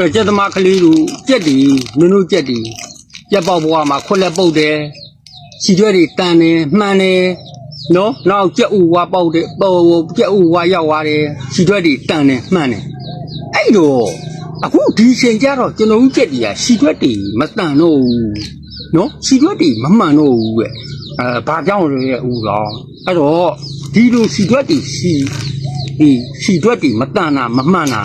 ကဲကျက်သမားကလေးတို့ကြက်တီမင်းတို့ကြက်တီကြက်ပေါက်ဘွားမှာခွက်လက်ပုတ်တယ်စီရွက်တွေတန်တယ်မှန်တယ်နော်နောက်ကြက်ဥဝါပေါက်တယ်ပေါ်ကြက်ဥဝါရောက်သွားတယ်စီရွက်တွေတန်တယ်မှန်တယ်အဲ့တော့အခုဒီချိန်ကျတော့ကျွန်တော်တို့ကြက်တီကစီရွက်တွေမတန်တော့ဘူးနော်စီရွက်တွေမမှန်တော့ဘူးပဲအဲဘာကြောင့်လဲဥတော်အဲ့တော့ဒီလိုစီရွက်တွေစီဒီစီရွက်တွေမတန်တာမမှန်တာ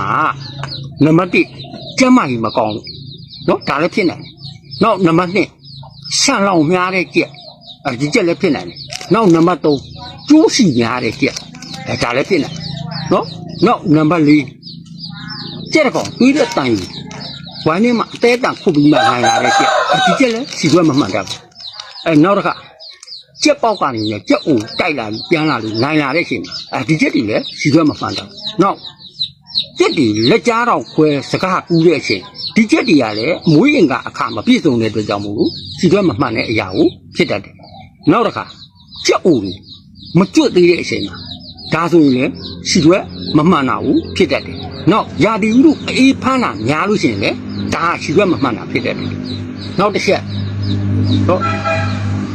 ကနံပါတ်1 ကျမ်းမာကြီးမကောင်းဘူးနော်ဒါလည်းဖြစ်နိုင်တယ်နောက်နံပါတ်2ဆန်လောင်များတဲ့ကြက်အဲဒီကြက်လည်းဖြစ်နိုင်တယ်နောက်နံပါတ်3ကျိုးစီများတဲ့ကြက်အဲဒါလည်းဖြစ်နိုင်နော်နောက်နံပါတ်4ကြက်ကောင်ပြီးတဲ့တိုင်ဝိုင်းနေမှာအသေးတန်ခုပြီးမှနိုင်လာတဲ့ကြက်ဒီကြက်လည်းစီခွဲမမှန်တတ်ဘူးအဲနောက်တစ်ခါကြက်ပေါက်ကနေလည်းကြက်အိုတိုက်လာပြီးပြန်လာလို့နိုင်လာတဲ့အချိန်အဲဒီကြက်တွေလည်းစီခွဲမမှန်တတ်ဘူးနောက် ကြက်တီလက်ကြားတော့ခွဲစကားကူးတဲ့အချိန်ဒီကြက်တီကလည်းအမွေးရင်ကအခါမပြည့်စုံတဲ့အတွက်ကြောင့်မို့လို့စီတွဲမမှန်တဲ့အရာကိုဖြစ်တတ်တယ်။နောက်တစ်ခါကြက်အိုတွေမကျွတ်သေးတဲ့အချိန်မှာဒါဆိုရင်လည်းစီတွဲမမှန်တာကိုဖြစ်တတ်တယ်။နောက်ယာတီဥတို့အေးဖမ်းတာများလို့ရှိရင်လည်းဒါစီတွဲမမှန်တာဖြစ်တတ်တယ်။နောက်တစ်ချက်တော့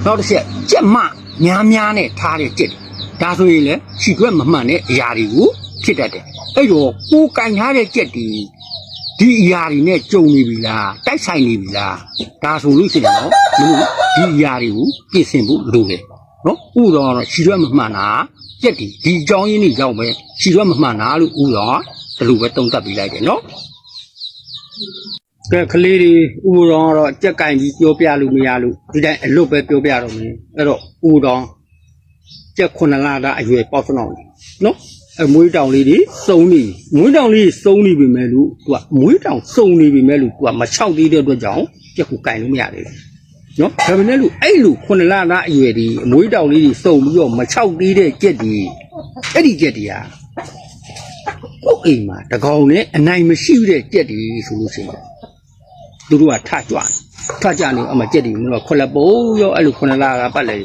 နောက်တစ်ချက်ကြက်မများများနဲ့ထားတဲ့ကြက်တွေဒါဆိုရင်လည်းစီတွဲမမှန်တဲ့အရာတွေကိုဖြစ်တတ်တယ် အဲ့တော့ကိုယ်ကင်ထားတဲ့ကြက်တီဒီအရာတွေနဲ့ကြုံနေပြီလားတိုက်ဆိုင်နေပြီလားဒါဆိုလို့ရှိရင်တော့မင်းတို့ဒီအရာတွေကိုပြင်ဆင်ဖို့လိုတယ်နော်ဥတော်ကတော့ရှီရွက်မမှန်တာကြက်တီဒီအကြောင်းရင်းတွေကြောင့်ပဲရှီရွက်မမှန်တာလို့ဥတော်ကဒီလိုပဲတုံ့တက်ပြီးလိုက်တယ်နော်ကဲကလေးတွေဥတော်ကတော့ကြက်ကင်ကြီးပြောပြလို့မရလို့ဒီတိုင်းအလွတ်ပဲပြောပြတော့မယ်အဲ့တော့ဥတော်ကြက်ခုနလာတာအရွယ်ပေါက်စနောက်နော် အမွေးတောင်လေးတွေစုံနေမွေးတောင်လေးစုံနေပြီမဲ့လို့သူကမွေးတောင်စုံနေပြီမဲ့လို့သူကမချောက်သေးတဲ့အတွက်ကြောင့်ကြက်ကိုကင်လို့မရသေးဘူးနော်ဒါပေမဲ့လို့အဲ့လိုခုနလာတာအရွယ်ဒီအမွေးတောင်လေးတွေစုံပြီးတော့မချောက်သေးတဲ့ကြက်တွေအဲ့ဒီကြက်တွေကပုတ်အိမ်မှာတကောင်နဲ့အနိုင်မရှိတဲ့ကြက်တွေဆိုလို့ရှိရင်သူတို့ကထကြွတယ်ထကြနေအမကြက်တွေမျိုးကခွက်လက်ပုံရောအဲ့လိုခုနလာကပတ်လေ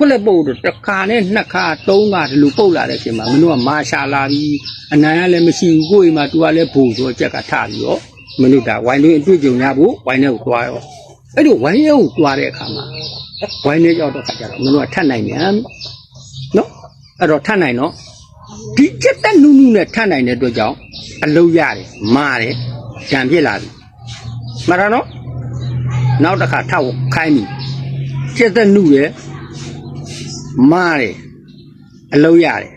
ခွက်လက်ပုတ်တော့တစ်ခါနဲ့နှစ်ခါသုံးခါဒီလိုပုတ်လာတဲ့အချိန်မှာမင်းတို့ကမာရှာလာပြီးအနိုင်ကလည်းမရှိဘူးကိုယ့်အိမ်မှာသူကလည်းဘုံဆိုကြက်ကထပြီးတော့မင်းတို့ကဝိုင်းလေးအတွေ့အကြုံရဖို့ဝိုင်းလေးကိုသွားရောအဲ့လိုဝိုင်းလေးကိုသွားတဲ့အခါမှာဝိုင်းလေးရောက်တဲ့အခါကျတော့မင်းတို့ကထပ်နိုင်မြန်နော်အဲ့တော့ထပ်နိုင်တော့ဒီကြက်တက်နုနုနဲ့ထပ်နိုင်တဲ့အတွက်ကြောင့်အလုံးရတယ်မာတယ်ကြံပြစ်လာပြီမရနော်နောက်တစ်ခါထောက်ခိုင်းပြီကြက်တက်နုရဲ့ မားတယ်အလုံးရတယ်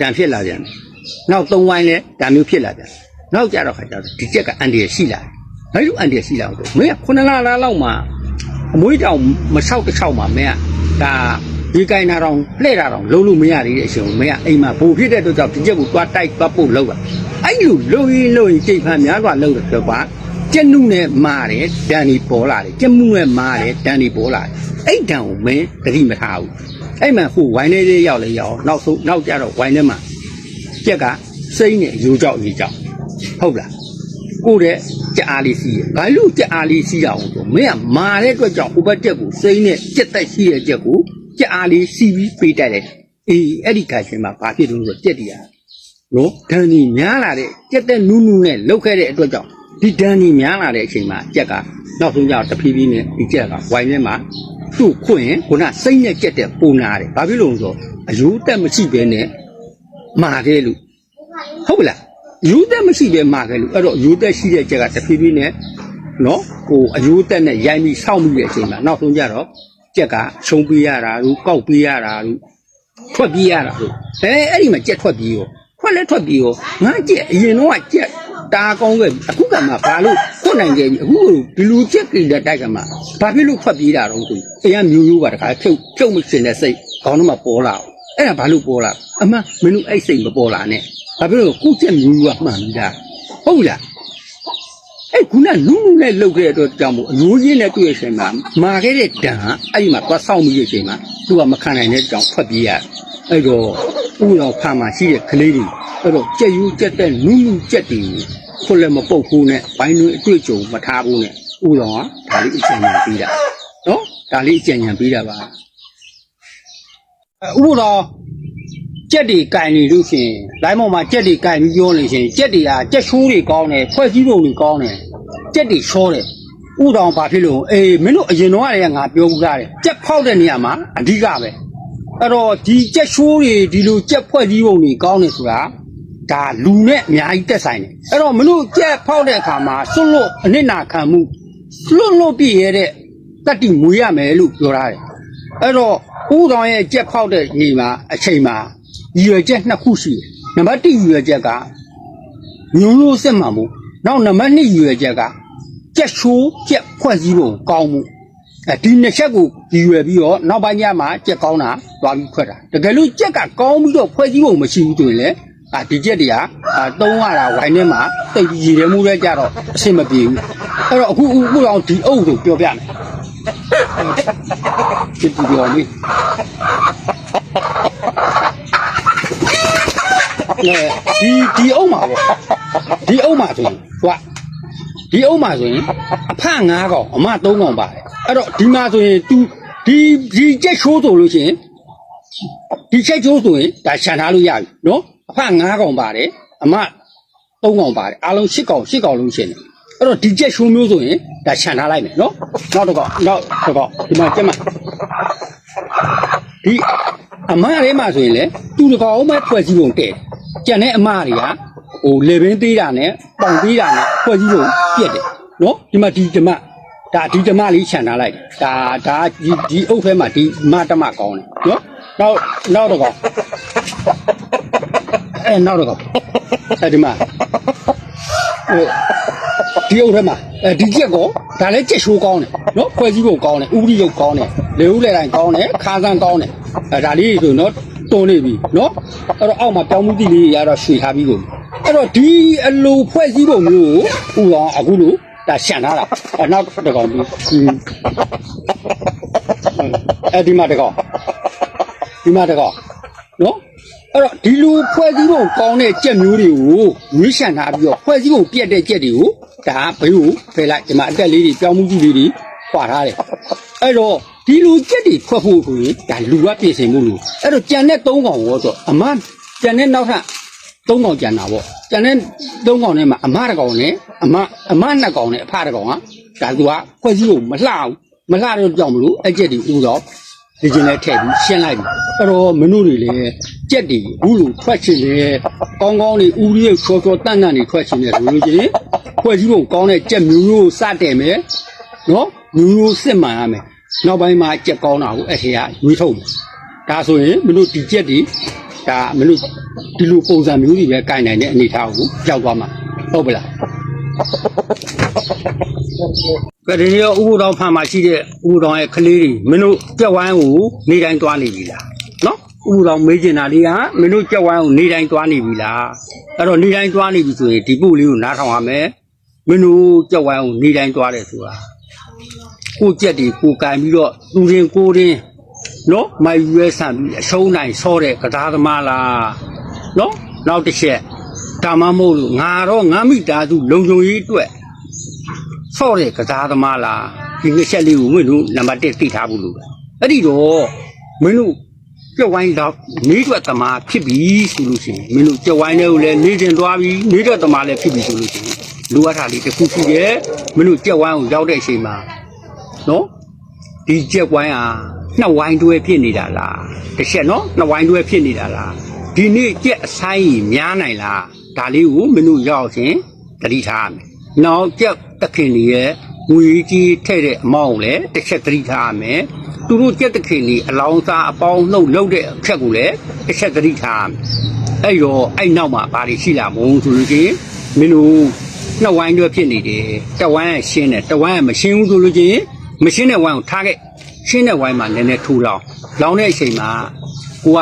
တန်ဖြစ်လာပြန်တယ်နောက်သုံးဝိုင်းလဲတန်မျိုးဖြစ်လာပြန်တယ်နောက်ကြတော့ခါကျတော့ဒီချက်ကအန်ဒီရရှိလာတယ်ဘာလို့အန်ဒီရရှိလာတော့မင်းကခုနလလားလောက်မှအမွေးတောင်မဆောက်တစ်ချောက်မှမင်းကဒါဒီကိုင်းနာတောင်လှဲ့တာတောင်လုံးလို့မရသေးတဲ့အချိန်ကိုမင်းကအိမ်မှာဘူဖြစ်တဲ့အတွက်ကြောင့်ဒီချက်ကိုသွားတိုက်သွားပို့လောက်တာအဲ့လိုလုံးရင်လုံးရင်ကြိတ်ဖန်များစွာလုံးတယ်ဆိုတော့ကျက်နုနဲ့မာတယ်တန်ဒီပေါ်လာတယ်ကျက်မှုနဲ့မာတယ်တန်ဒီပေါ်လာတယ်အဲ့တန်ကိုမင်းတတိမထားဘူး အဲ့မှဟိုဝိုင်းလေးလေးရောက်လေရောက်နောက်ဆုံးနောက်ကြတော့ဝိုင်းထဲမှာကြက်ကစိမ့်နဲ့ယူကြောက်ယူကြောက်ဟုတ်လားကိုတဲ့ကြက်အားလေးစီးရဘာလို့ကြက်အားလေးစီးရအောင်ဆိုမင်းကမာတဲ့အတွက်ကြောင့်ဟိုဘက်ကြက်ကိုစိမ့်နဲ့ကြက်တက်ရှိတဲ့ကြက်ကိုကြက်အားလေးစီးပြီးပေးတိုက်လိုက်အေးအဲ့ဒီခါချင်းမှာဘာဖြစ်လို့လဲဆိုတော့ကြက်တီးရနော်ဒန်ဒီများလာတဲ့ကြက်တဲ့နူးနူးနဲ့လှုပ်ခဲ့တဲ့အတွက်ကြောင့်ဒီဒန်ဒီများလာတဲ့အချိန်မှာကြက်ကနောက်ဆုံးကြတော့တဖြည်းဖြည်းနဲ့ဒီကြက်ကဝိုင်းထဲမှာ သူ့ခွင့်ရင်ခုနစိတ်နဲ့ကြက်တဲ့ပုံနာတယ်ဘာဖြစ်လို့လဲဆိုတော့အယူတက်မရှိဘဲနဲ့မာတယ်လို့ဟုတ်ပလားယူတက်မရှိဘဲမာတယ်လို့အဲ့တော့ယူတက်ရှိတဲ့ကြက်ကတဖြည်းဖြည်းနဲ့နော်ဟိုအယူတက်နဲ့ရိုင်းပြီးစောင့်မိတဲ့အချိန်မှာနောက်ဆုံးကြတော့ကြက်ကရှုံးပေးရတာလို့ကောက်ပေးရတာလို့ထွက်ပြေးရတာလို့အဲအဲ့ဒီမှာကြက်ထွက်ပြေးရောထွက်လဲထွက်ပြေးရောငါကြက်အရင်တော့ကြက်တာကောင်းခဲ့ပြီအခုကမှဘာလို့ခွတ် နိုင်ခဲ့ပြီအခုဒီလူကြက်ကြတဲ့တိုက်ကမှဘာဖြစ်လို့ထွက်ပြေးတာတော့သူအရင်မျိုးရိုးပါတခါဖြုတ်ဖြုတ်မစင်တဲ့စိတ်ခေါင်းထဲမှာပေါ်လာအောင်အဲ့ဒါဘာလို့ပေါ်လာအမှမင်းတို့အဲ့စိတ်မပေါ်လာနဲ့ဘာဖြစ်လို့ကုကြက်မျိုးရိုးကမှန်ပြီးသားဟုတ်လားအဲ့ခုနနူးနူးနဲ့လှုပ်ခဲ့တဲ့အတွက်ကြောင့်မို့အမျိုးကြီးနဲ့တွေ့ရချိန်မှာမာခဲ့တဲ့တန်ဟာအဲ့ဒီမှာသွားဆောင်မိတဲ့အချိန်မှာသူကမခံနိုင်တဲ့ကြောင့်ထွက်ပြေးရတယ်အဲ့တော့ဥတော်ခါမှာရှိတဲ့ကလေးတွေအဲ့တော့ကြက်ယူကြက်တဲ့နူးနူးကြက်တွေ ခွက်လည်းမပုတ်ဘူးနဲ့ဘိုင်းတွင်အတွေ့အကြုံမထားဘူးနဲ့ဥတော်ကဒါလေးအကျဉ်းဉာဏ်ပေးတာနော်ဒါလေးအကျဉ်းဉာဏ်ပေးတာပါဥတော်ကြက်တွေကင်နေလို့ရှိရင်လိုင်းပေါ်မှာကြက်တွေကင်ပြီးပြောနေရှင်ကြက်တွေကကြက်ရှိုးတွေကောင်းတယ်ဖွဲ့စည်းပုံတွေကောင်းတယ်ကြက်တွေရှောတယ်ဥတော်ဘာဖြစ်လို့အေးမင်းတို့အရင်တော့ကလည်းငါပြောဘူးသားတယ်ကြက်ဖောက်တဲ့နေရာမှာအဓိကပဲအဲ့တော့ဒီကြက်ရှိုးတွေဒီလိုကြက်ဖွဲ့စည်းပုံတွေကောင်းတယ်ဆိုတာ ဒါလူနဲ့အများကြီးတက်ဆိုင်တယ်အဲ့တော့မင်းတို့ကြက်ဖောက်တဲ့အခါမှာစွန့်လို့အနစ်နာခံမှုလွတ်လွတ်ပြည့်ရတဲ့တတ္တိမွေးရမယ်လို့ပြောထားတယ်အဲ့တော့ဦးတော်ရဲ့ကြက်ဖောက်တဲ့ညီမှာအချိန်မှာရည်ရွယ်ချက်နှစ်ခုရှိတယ်။နံပါတ်1ရည်ရွယ်ချက်ကညုံလို့စစ်မှန်မှုနောက်နံပါတ်2ရည်ရွယ်ချက်ကကြက်ရှိုးကြက်ဖွဲ့စည်းပုံကောင်းမှုအဲဒီနှစ်ချက်ကိုရည်ရွယ်ပြီးတော့နောက်ပိုင်းကျမှကြက်ကောင်းတာသွားပြီးခွက်တာတကယ်လို့ကြက်ကကောင်းပြီးတော့ဖွဲ့စည်းပုံမရှိဘူးဆိုရင်လေ အာဒီကြက်တွေကအာသုံးရတာဝိုင်းထဲမှာတိတ်ပြီးရည်ရဲမှုတွေကြတော့အဆင်မပြေဘူးအဲ့တော့အခုအခုတော့ဒီအုပ်ကိုပြောပြမယ် ဖြစ်ပြီးတော့လေလေဒီဒီအုံးမှာပေါ့ဒီအုံးမှာဆိုရင်သူကဒီအုံးမှာဆိုရင်အဖ၅កောင်အမ၃កောင်ပါတယ်အဲ့တော့ဒီမှာဆိုရင် तू ဒီဒီကြက်ရှိုးဆိုလို့ရှိရင်ဒီချက်ချိုးဆိုရင်ဒါခြံထားလို့ရပြီနော် အဖ၅កောင်ပါတယ်အမ၃កောင်ပါတယ်အားလုံး၈កောင်၈កောင်လုံးရှင်တယ်အဲ့တော့ဒီကြက်ရှိုးမျိုးဆိုရင်ဒါခြံထားလိုက်မယ်နော်နောက်တစ်កောင်နောက်တစ်កောင်ဒီမှာကျက်မှာ ဒီအမရဲမှာဆိုရင်လေသူတကောင်မှဖွဲ့စည်းပုံတဲ့ကြံတဲ့အမတွေကဟိုလေဘင်းသေးတာနဲ့ပေါင်သေးတာနဲ့ဖွဲ့စည်းပုံပြက်တယ်နော်ဒီမှာဒီဓမ္မဒါဒီဓမ္မလေးခြံထားလိုက်တယ်ဒါဒါဒီဒီအုပ်ထဲမှာဒီမတမကောင်းတယ်နော်နောက်နောက်တော့ကောင် အဲနောက်တော့ကောင်အဲဒီမှာဟိုဒီအုပ်ထဲမှာအဲဒီကြက်ကောဒါလည်းကြက်ရှိုးကောင်းတယ်နော်ဖွဲ့စည်းပုံကောင်းတယ်ဥပဒေရုပ်ကောင်းတယ်လေဦးလေတိုင်းကောင်းတယ်ခါးစမ်းကောင်းတယ်အဲဒါလေးဆိုနော်တွန်းနေပြီနော်အဲ့တော့အောက်မှာတောင်းမှုတိလေးရတော့ရွှေထားပြီးကုန်အဲ့တော့ဒီအလိုဖွဲ့စည်းပုံမျိုးကိုဥတော်အခုလို့ဒါရှန်ထားတာအဲနောက်တစ်ကောင်ပြီးအဲဒီမှာတစ်ကောင်ဒီမှာတစ်ကောင်နော် အဲ့တော့ဒီလိုဖွဲ့စည်းပုံကောင်းတဲ့ကြက်မျိုးတွေကိုရွေးချယ်ထားပြီးတော့ဖွဲ့စည်းပုံပြက်တဲ့ကြက်တွေကိုဒါဘေးကိုဖယ်လိုက်ဒီမှာအတက်လေးတွေပြောင်းမှုကြီးတွေတွေခွာထားတယ်အဲ့တော့ဒီလိုကြက်တွေဖွဲ့ဖို့ဆိုရင်ဒါလူကပြင်ဆင်မှုလို့အဲ့တော့ကြံတဲ့၃ကောင်ရောဆိုအမကြံတဲ့နောက်ထပ်၃ကောင်ကြံတာပေါ့ကြံတဲ့၃ကောင်ထဲမှာအမတစ်ကောင်နဲ့အမအမနှစ်ကောင်နဲ့အဖတစ်ကောင်ကဒါသူကဖွဲ့စည်းပုံမလှဘူးမလှတော့ကြောင်မလို့အကြက်တွေဥသော ဒီကျင်နဲ့ထည့်ပြီးရှင်းလိုက်ပြီအဲ့တော့မင်းတို့တွေလည်းကြက်တွေဘူးလို့ထွက်ချင်တယ်ကောင်းကောင်းလေးဥရိယချောချောတန့်တန့်နေထွက်ချင်တယ်ဆိုလို့ချင်းဖွဲ့စည်းပုံကောင်းတဲ့ကြက်မျိုးမျိုးစတယ်မယ်နော်မျိုးမျိုးစစ်မှန်ရမယ်နောက်ပိုင်းမှာကြက်ကောင်းတာကိုအဲ့ထဲကရွေးထုတ်မယ်ဒါဆိုရင်မင်းတို့ဒီကြက်တွေဒါမင်းတို့ဒီလိုပုံစံမျိုးတွေပဲကင်နိုင်တဲ့အနေအထားကိုကြောက်သွားမှာဟုတ်ပလား ကတည်းကဥပဒေတော်ဖန်မှာရှိတဲ့ဥပဒေတော်ရဲ့ကလေးတွေမင်းတို့ကြက်ဝိုင်းကိုနေတိုင်းသွားနေပြီလားနော်ဥပဒေတော်မေးချင်တာလေးကမင်းတို့ကြက်ဝိုင်းကိုနေတိုင်းသွားနေပြီလားအဲ့တော့နေတိုင်းသွားနေပြီဆိုရင်ဒီပုလေးကိုနားထောင်ရမယ်မင်းတို့ကြက်ဝိုင်းကိုနေတိုင်းသွားတယ်ဆိုတာကိုကြက်တွေကိုကင်ပြီးတော့သူရင်ကိုရင်းနော်မိုက်ရွဲဆန်ပြီးအရှုံးနိုင်ဆောတဲ့ကစားသမားလားနော်နောက်တစ်ချက်ဒါမှမဟုတ်လို့ငါတော့ငါမိသားစုလုံခြုံရေးအတွက် ဆော့တဲ့ကစားသမားလားဒီနှစ်ချက်လေးကိုမင်းတို့နံပါတ်1သိထားဖို့လိုတယ်အဲ့ဒီတော့မင်းတို့ကြက်ဝိုင်းတော့နေတွက်သမားဖြစ်ပြီဆိုလို့ရှိရင်မင်းတို့ကြက်ဝိုင်းတွေကိုလည်းနေတင်သွားပြီနေတွက်သမားလည်းဖြစ်ပြီဆိုလို့ရှိရင်လူအပ်တာလေးတစ်ခုရှိတယ်မင်းတို့ကြက်ဝိုင်းကိုရောက်တဲ့အချိန်မှာနော်ဒီကြက်ဝိုင်းဟာနှစ်ဝိုင်းတွဲဖြစ်နေတာလားတစ်ချက်နော်နှစ်ဝိုင်းတွဲဖြစ်နေတာလားဒီနေ့ကြက်အဆိုင်ကြီးများနိုင်လားဒါလေးကိုမင်းတို့ရောက်ချင်းတတိထားရမယ် နောက်ကြက်တခင်တွေရဲ့ငွေကြီးထဲ့တဲ့အမောင်းကိုလည်းတစ်ချက်သတိထားရမယ်သူတို့ကြက်တခင်တွေအလောင်းစားအပေါင်းနှုတ်လှုပ်တဲ့အချက်ကိုလည်းတစ်ချက်သတိထားရမယ်အဲ့တော့အဲ့နောက်မှာဘာတွေရှိလာမုံဆိုလို့ချင်းမင်းတို့နှစ်ဝိုင်းတော့ဖြစ်နေတယ်တဝိုင်းကရှင်းတယ်တဝိုင်းကမရှင်းဘူးဆိုလို့ချင်းမရှင်းတဲ့ဝိုင်းကိုထားခဲ့ရှင်းတဲ့ဝိုင်းမှာနည်းနည်းထူလောင်လောင်တဲ့အချိန်မှာကိုက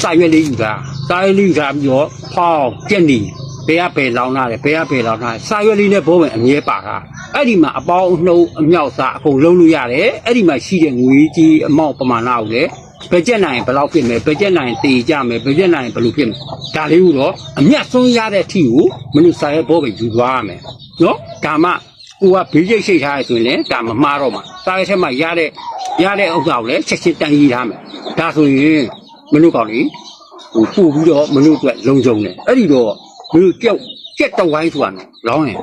စာရွက်လေးယူတာစာရွက်လေးယူတာပြီးတော့ဖောင်းပြက်နေ ဘယ်ကဘယ်လောင်းလာတယ်ဘယ်ကဘယ်လောင်းလာတယ်စာရွက်လေးနဲ့ဘိုးမယ်အမြဲပါတာအဲ့ဒီမှာအပေါင်းအနှုတ်အမြောက်စားအကုန်လုံးလို့ရတယ်အဲ့ဒီမှာရှိတဲ့ငွေကြီးအမောက်ပမာဏကိုလည်းဘယ်ကျက်နိုင်ဘယ်လောက်ဖြစ်မယ်ဘယ်ကျက်နိုင်တေကြမယ်ဘယ်ကျက်နိုင်ဘယ်လိုဖြစ်မယ်ဒါလေးကိုတော့အမျက်ဆုံးရတဲ့အထိကိုမင်းတို့စာရွက်ဘောပဲယူသွားရမယ်နော်ဒါမှကိုကဘေးကျိတ်ရှိတ်ထားရဆိုရင်လည်းဒါမမှားတော့မှာစားရဲ့ချက်မှာရတဲ့ရတဲ့ဥစ္စာကိုလည်းချက်ချင်းတန်ကြီးထားမယ်ဒါဆိုရင်မင်းတို့ကောင်လေဟိုပို့ပြီးတော့မင်းတို့အတွက်လုံခြုံတယ်အဲ့ဒီတော့ မင်းတို့ကြောက်ကြက်တော့ဝိုင်းဆိုတာနော်လောင်းရင်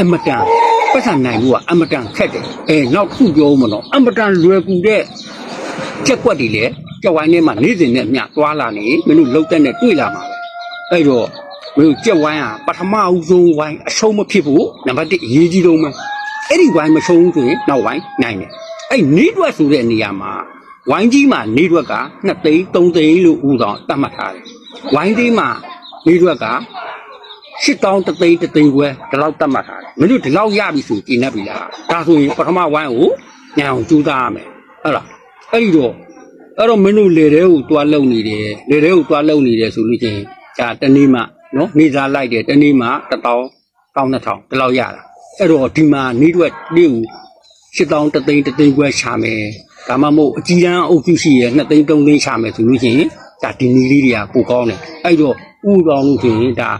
အမတန်ပတ်စံနိုင်လို့ကအမတန်ခက်တယ်အဲနောက်တစ်ခုပြောဦးမလို့အမတန်လွယ်ကူတဲ့ကြက်ကွက်တွေလေကြောက်ဝိုင်းထဲမှာနေစဉ်နဲ့အမျှသွားလာနေမင်းတို့လှုပ်တဲ့နဲ့တွေ့လာမှာပဲအဲ့တော့မင်းတို့ကြက်ဝိုင်းဟာပထမအဦးဆုံးဝိုင်းအရှုံးမဖြစ်ဘူးနံပါတ်1အရေးကြီးဆုံးပဲအဲ့ဒီဝိုင်းမရှုံးဘူးဆိုရင်နောက်ဝိုင်းနိုင်တယ်အဲ့နေတွက်ဆိုတဲ့နေရာမှာဝိုင်းကြီးမှာနေတွက်က2သိန်း3သိန်းလို့ဦးဆောင်သတ်မှတ်ထားတယ်ဝိုင်းသေးမှာနေတွက်က 8000တသိန်းတသိန်းခွဲဒီလောက်သတ်မှတ်ထားတယ်မင်းတို့ဒီလောက်ရပြီဆိုကျင်းနေပြီလားဒါဆိုရင်ပထမဝိုင်းကိုညံအောင်ကြိုးစားရမယ်ဟုတ်လားအဲ့ဒီတော့အဲ့တော့မင်းတို့လေတဲ့ကိုတွားလုံနေတယ်လေတဲ့ကိုတွားလုံနေတယ်ဆိုလို့ချင်းဒါတနေ့မှနော်နေစားလိုက်တယ်တနေ့မှ1000 1200ဒီလောက်ရတာအဲ့တော့ဒီမှာနေတွက်လေးကို8000တသိန်းတသိန်းခွဲရှာမယ်ဒါမှမဟုတ်အကြီးတန်းအုပ်စုရှိရ2သိန်း3သိန်းရှာမယ်ဆိုလို့ချင်းဒါဒီနီးလေးတွေကပိုကောင်းတယ်အဲ့တော့ဥတော်လို့ဆိုရင်ဒါ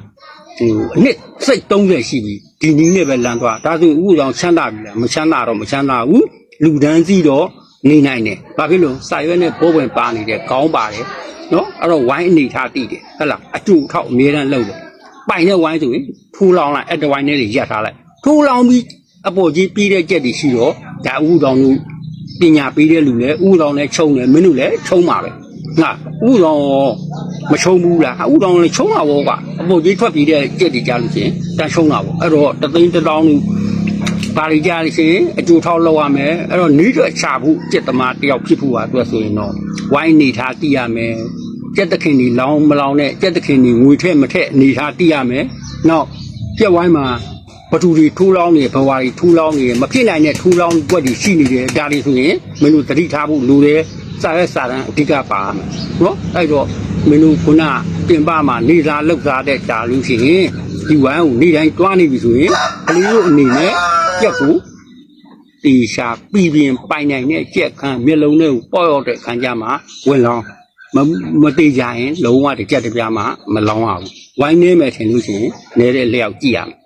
ဟိုအနှစ်စိတ်30ရှိပြီဒီနီးနဲ့ပဲလမ်းသွားဒါဆိုဥတော်ချမ်းသာပြီလားမချမ်းသာတော့မချမ်းသာဘူးလူဒန်းစီတော့နေနိုင်တယ်ဘာဖြစ်လို့စာရွက်နဲ့ဘောဝင်ပါနေတယ်ခေါင်းပါတယ်နော်အဲ့တော့ဝိုင်းအနေထားတည်တယ်ဟဟလားအတူထောက်အမြဲတမ်းလုပ်တယ်ပိုင်တဲ့ဝိုင်းဆိုရင်ထူလောင်လိုက်အဲ့တဝိုင်းနဲ့ရက်ထားလိုက်ထူလောင်ပြီးအပေါ်ကြီးပြီးတဲ့ကြက်တွေရှိတော့ဒါဥတော်တို့ပညာပေးတဲ့လူလည်းဥတော်နဲ့ခြုံတယ်မင်းတို့လည်းခြုံပါပဲငါဥတော် မခြုံဘူးလားဥတော်လည်းခြုံတာဘောကအပေါ်ကြီးထွက်ပြီးတဲ့ကြက်တွေကြားလို့ရှိရင်တန်ခြုံတာဘောအဲ့တော့တသိန်းတစ်တောင်းလို့ပါရီကြလို့ရှိရင်အကျိုးထောက်လောက်ရမယ်အဲ့တော့နီးတော့ချဖို့စက်သမားတယောက်ဖြစ်ဖို့ဟာအတွက်ဆိုရင်တော့ဝိုင်းနေထားတည်ရမယ်စက်သခင်ကြီးလောင်းမလောင်းနဲ့စက်သခင်ကြီးငွေထက်မထက်နေထားတည်ရမယ်နောက်စက်ဝိုင်းမှာဘသူတွေထူးလောင်းနေဘဝတွေထူးလောင်းနေမဖြစ်နိုင်တဲ့ထူးလောင်းကွက်တွေရှိနေတယ်ဒါတွေဆိုရင်မင်းတို့သတိထားဖို့လိုတယ် စာရဲစာတန်းအဓိကပါမယ်နော်အဲ့တော့မင်းတို့ခုနပြင်ပမှာနေစားလောက်စားတဲ့ဒါလို့ရှိရင်ဒီဝိုင်းကိုနေတိုင်းတွားနေပြီဆိုရင်ကလေးတို့အနေနဲ့ကြက်ကိုတီရှာပြည်ပြင်ပိုင်နိုင်တဲ့ကြက်ခန်းမျက်လုံးနဲ့ပေါ့ရောက်တဲ့ခန်းကြမှာဝင်လောင်းမမသေးကြရင်လုံးဝတစ်ကြက်တစ်ပြားမှမလောင်းရဘူးဝိုင်းနေမယ်ထင်လို့ရှိရင်နေတဲ့လျောက်ကြည့်ရမယ်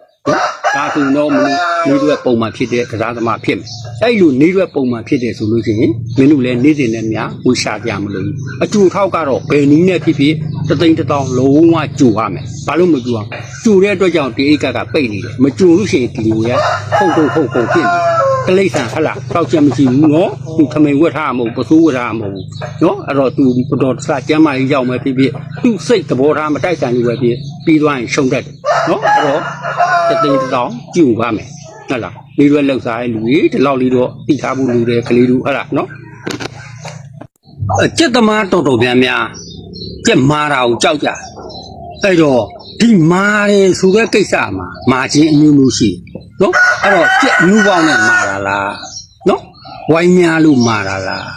ဒါဆိုတော့မင်းနေရွက်ပုံမှန်ဖြစ်တဲ့ကစားသမားဖြစ်မယ်အဲ့လိုနေရွက်ပုံမှန်ဖြစ်တယ်ဆိုလို့ရှိရင်မင်းတို့လည်းနေစဉ်နဲ့များဝှရှာကြမလို့အတူထောက်ကတော့ဘယ်နည်းနဲ့ဖြစ်ဖြစ်တသိန်းတစ်တောင်းလုံးဝကြိုရမယ်ဘာလို့မကြိုအောင်ကြိုတဲ့အတွက်ကြောင့်ဒီအိတ်ကကပိတ်နေတယ်မကြိုလို့ရှိရင်ဒီလိုရဟုတ်တော့ဟုတ်ကုန်ဖြစ်နေတယ် ကလိษံဟလာတောက်ချက်မရှိဘူးနော်သူခမိန်ဝတ်ထားမှာမဟုတ်ပစိုးဝတ်ထားမှာမဟုတ်ဘူးနော်အဲ့တော့သူဘတော်စကျမ်းမာကြီးရောက်မယ်ဖြစ်ဖြစ်သူစိတ်သဘောထားမတိုက်ဆိုင်လို့ပဲဖြစ်ပြီးသွားရင်ရှုံတတ်တယ်နော်အဲ့တော့တသိန်းတစ်တောင်ကြည့်ပါမယ်ဟုတ်လားလေးရွက်လောက်စားတဲ့လူကြီးဒီလောက်လေးတော့သိထားဖို့လူတွေကလေးတို့ဟလာနော်အကျက်သမားတော်တော်များများကျက်မာတာကိုကြောက်ကြတယ်အဲ့တော့ဒီမာတယ်ဆိုတဲ့ကိစ္စမှာမာခြင်းအမျိုးမျိုးရှိတယ် နော်အဲ့တော့ကြက်နူးပေါင်းနဲ့မာတာလားနော်ဝိုင်းများလို့မာတာလား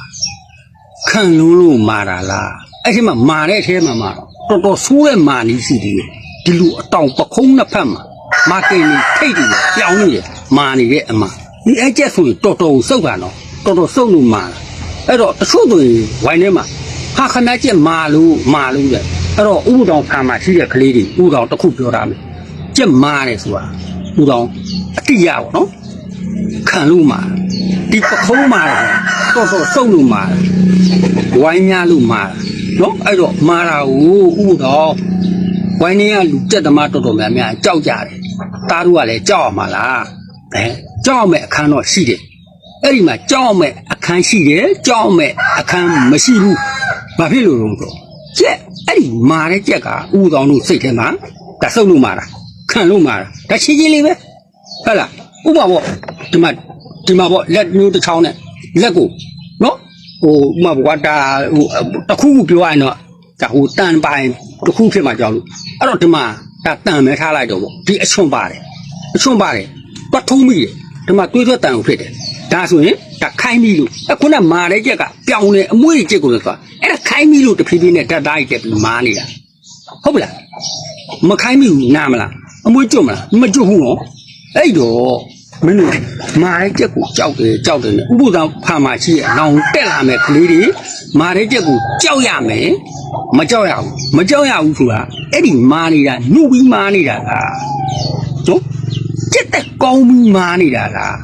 ခံလုံးလို့မာတာလားအဲ့ဒီမှာမာတဲ့အထဲမှာမာတော့တော်တော်ဆိုးတဲ့မာနည်းရှိသေးတယ်ဒီလိုအတောင်ပခုံးနှစ်ဖက်မှာမာကင်ကြီးထိတ်တယ်ပြောင်းနေတယ်မာနေတဲ့အမဒီအဲ့ကျက်ဆိုရင်တော်တော်စုပ်တာနော်တော်တော်စုပ်လို့မာတာအဲ့တော့တချို့ဆိုရင်ဝိုင်းထဲမှာဟာခဏကျက်မာလို့မာလို့တဲ့အဲ့တော့ဥပဒေဖာမှာရှိတဲ့ကလေးတွေဥပဒေတစ်ခုပြောတာမယ်ကျက်မာတယ်ဆိုတာဥပဒေအ တိရပါတော့ခံလို့မာဒီပခုံးမာတယ်တော့တော့စုံလို့မာဝိုင်းများလို့မာနော်အဲ့တော့မာတာကိုဥပဒေဝိုင်းနေကလူတက်သမားတော်တော်များများကြောက်ကြတယ်တားတို့ကလည်းကြောက်ရမှာလားအဲကြောက်မဲ့အခန်းတော့ရှိတယ်အဲ့ဒီမှာကြောက်မဲ့အခန်းရှိတယ်ကြောက်မဲ့အခန်းမရှိဘူးဘာဖြစ်လို့လဲဆိုတော့ကြက်အဲ့ဒီမာတဲ့ကြက်ကဥတော်တို့စိတ်ထဲမှာဒါဆုပ်လို့မာတာခံလို့မာတာဒါချင်းချင်းလေးပဲ ဟုတ်လားဥပမာပေါ့ဒီမှာဒီမှာပေါ့လက်မျိုးတစ်ချောင်းနဲ့လက်ကိုနော်ဟိုဥပမာပေါ့ဒါဟိုတစ်ခုခုပြောရရင်တော့ဒါဟိုတန်ပိုင်တစ်ခုဖြစ်မှာကြောက်လို့အဲ့တော့ဒီမှာဒါတန်မဲထားလိုက်တော့ပေါ့ဒီအချွန်ပါတယ်အချွန်ပါတယ်တွတ်ထုံးမိတယ်ဒီမှာတွေးထွက်တန်ကိုဖြစ်တယ်ဒါဆိုရင်ဒါခိုင်းပြီလို့အခုနမာတဲ့ကြက်ကပြောင်းနေအမွှေးကြက်ကိုလို့ဆိုတာအဲ့ဒါခိုင်းပြီလို့တဖြည်းဖြည်းနဲ့ဓာတ်သားကြီးတက်ပြီးမာနေတာဟုတ်ပလားမခိုင်းပြီဘူးနားမလားအမွှေးကျွတ်မလားမကျွတ်ဘူးနော် အဲ့တော့မင်းတို့မာတဲ့ကြက်ကိုကြောက်တယ်ကြောက်တယ်နဲ့ဥပဒေဖာမှာရှိရဲ့နောင်တက်လာမယ်ကလေးတွေမာတဲ့ကြက်ကိုကြောက်ရမယ်မကြောက်ရဘူးမကြောက်ရဘူးဆိုတာအဲ့ဒီမာနေတာနှုတ်ပြီးမာနေတာကနော်ကျက်က်ကောင်းပြီးမာနေတာလား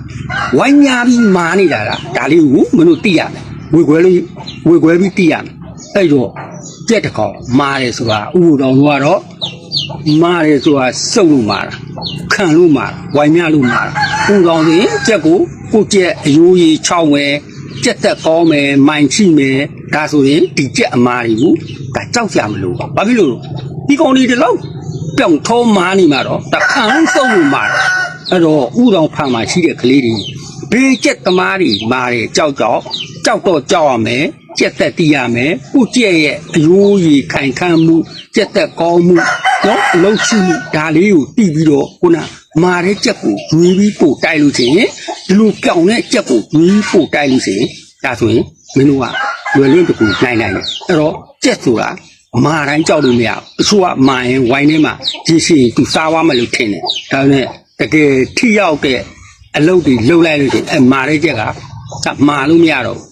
ဝိုင်းညာပြီးမာနေတာလားဒါလေးကိုမင်းတို့သိရမယ်ဝေခွဲလေးဝေခွဲပြီးသိရမယ်အဲ့တော့ကြက်တစ်ကောင်မာတယ်ဆိုတာဥပတော်တို့ကတော့ မာတယ်ဆိုတာစုပ်လို့မာတာခံလို့မာတာဝိုင်းမြလို့မာတာဥတော်ဆိုရင်ကြက်ကိုကိုကြက်အယိုးကြီးချောင်းမယ်ကြက်သက်ကောင်းမယ်မိုင်ချိမယ်ဒါဆိုရင်ဒီကြက်အမာတွေကိုဒါကြောက်ကြမလို့ပါဘာဖြစ်လို့လဲဒီကောင်တွေဒီလောက်ပြောင်ထောမားနေမှာတော့တခန်းစုံလို့မာတယ်အဲ့တော့ဥတော်ဖန်မှာရှိတဲ့ကလေးတွေဘေးကျက်သမားတွေမာတယ်ကြောက်ကြောက်ကြောက်တော့ကြောက်ရမယ်ကျက်သက်တီးရမယ်ကုကျက်ရဲ့အယိုးကြီးခိုင်ခန့်မှုကျက်သက်ကောင်းမှု နော်အလုံးရှိမှုဒါလေးကိုတီးပြီးတော့ခုနမာတဲ့ကျက်ကိုညှီးပြီးပို့တိုက်လို့ရှိရင်ဒီလိုပြောင်တဲ့ကျက်ကိုညှီးပို့တိုက်လို့ရှိရင်ဒါဆိုရင်မင်းတို့ကလွယ်လင်းတကူနိုင်နိုင်တယ်အဲ့တော့ကျက်ဆိုတာမာတိုင်းကြောက်လို့မရဘူးအချို့ကမာရင်ဝိုင်းထဲမှာရရှိရင်သူစားသွားမလို့ထင်တယ်ဒါပေမဲ့တကယ်ထိရောက်တဲ့အလုပ်တွေလှုပ်လိုက်လို့ရှိရင်အဲမာတဲ့ချက်ကကမာလို့မရတော့ဘူး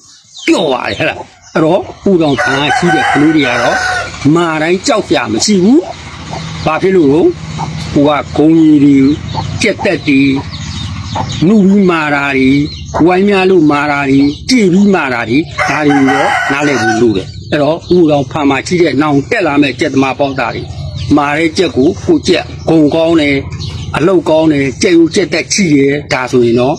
ပျော့သွားတယ်ဟဲ့လားအဲ့တော့ပူတော်ခံရှိတဲ့ကလေးတွေကတော့မာတိုင်းကြောက်ကြမရှိဘူး ဘာဖြစ်လို့လဲဟိုကဂုံကြီးတွေကြက်တက်တွေနုပြီးမာတာတွေဝိုင်းများလို့မာတာတွေကြည်ပြီးမာတာတွေဒါတွေရောနားလည်ဘူးလို့တယ်အဲ့တော့ဥတော်ဖာမှာကြီးတဲ့နောင်တက်လာမဲ့ကြက်သမားပေါက်တာတွေမာတဲ့ကြက်ကိုကိုကြက်ဂုံကောင်းတယ်အလုတ်ကောင်းတယ်ကြက်ယူကြက်တက်ချီရဲဒါဆိုရင်တော့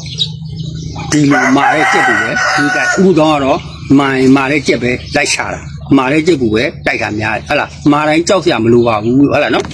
ဒီလိုမာတဲ့ကြက်ကိုပဲဒီကဥတော်ကတော့မာရင်မာတဲ့ကြက်ပဲလိုက်ရှာတာ မာတဲ့ကြက်ကိုပဲတိုက်တာများတယ်ဟုတ်လားမာတိုင်းကြောက်စရာမလိုပါဘူးဟုတ်လားနော်